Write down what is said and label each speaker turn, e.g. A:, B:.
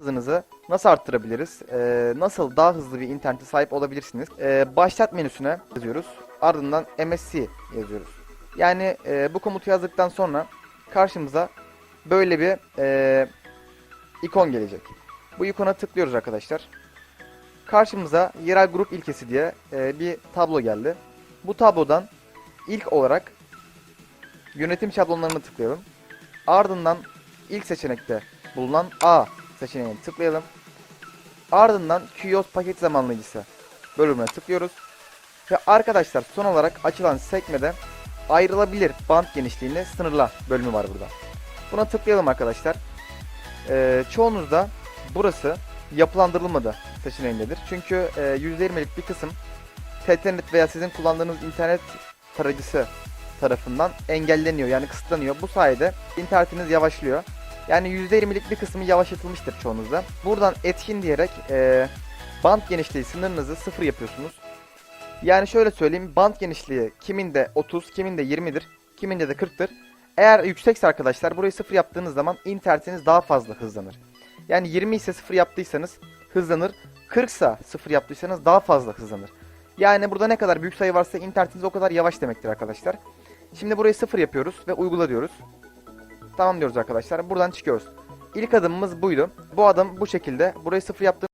A: hızınızı nasıl arttırabiliriz? Ee, nasıl daha hızlı bir internete sahip olabilirsiniz? Ee, başlat menüsüne yazıyoruz. Ardından MSC yazıyoruz. Yani e, bu komutu yazdıktan sonra karşımıza böyle bir e, ikon gelecek. Bu ikona tıklıyoruz arkadaşlar. Karşımıza yerel grup ilkesi diye e, bir tablo geldi. Bu tablodan ilk olarak yönetim şablonlarını tıklayalım. Ardından ilk seçenekte bulunan A seçeneğine tıklayalım. Ardından QoS paket zamanlayıcısı bölümüne tıklıyoruz. Ve arkadaşlar son olarak açılan sekmede ayrılabilir band genişliğini sınırla bölümü var burada. Buna tıklayalım arkadaşlar. Ee, çoğunuzda burası yapılandırılmadı seçeneğindedir. Çünkü e, %20'lik bir kısım TTNet veya sizin kullandığınız internet tarayıcısı tarafından engelleniyor yani kısıtlanıyor. Bu sayede internetiniz yavaşlıyor. Yani %20'lik bir kısmı yavaşlatılmıştır çoğunuzda. Buradan etkin diyerek e, band genişliği sınırınızı sıfır yapıyorsunuz. Yani şöyle söyleyeyim band genişliği kiminde 30, kiminde 20'dir, kiminde de 40'tır. Eğer yüksekse arkadaşlar burayı sıfır yaptığınız zaman internetiniz daha fazla hızlanır. Yani 20 ise sıfır yaptıysanız hızlanır. 40 ise sıfır yaptıysanız daha fazla hızlanır. Yani burada ne kadar büyük sayı varsa internetiniz o kadar yavaş demektir arkadaşlar. Şimdi burayı sıfır yapıyoruz ve uygula diyoruz. Tamam diyoruz arkadaşlar. Buradan çıkıyoruz. İlk adımımız buydu. Bu adım bu şekilde. Burayı sıfır yaptığımız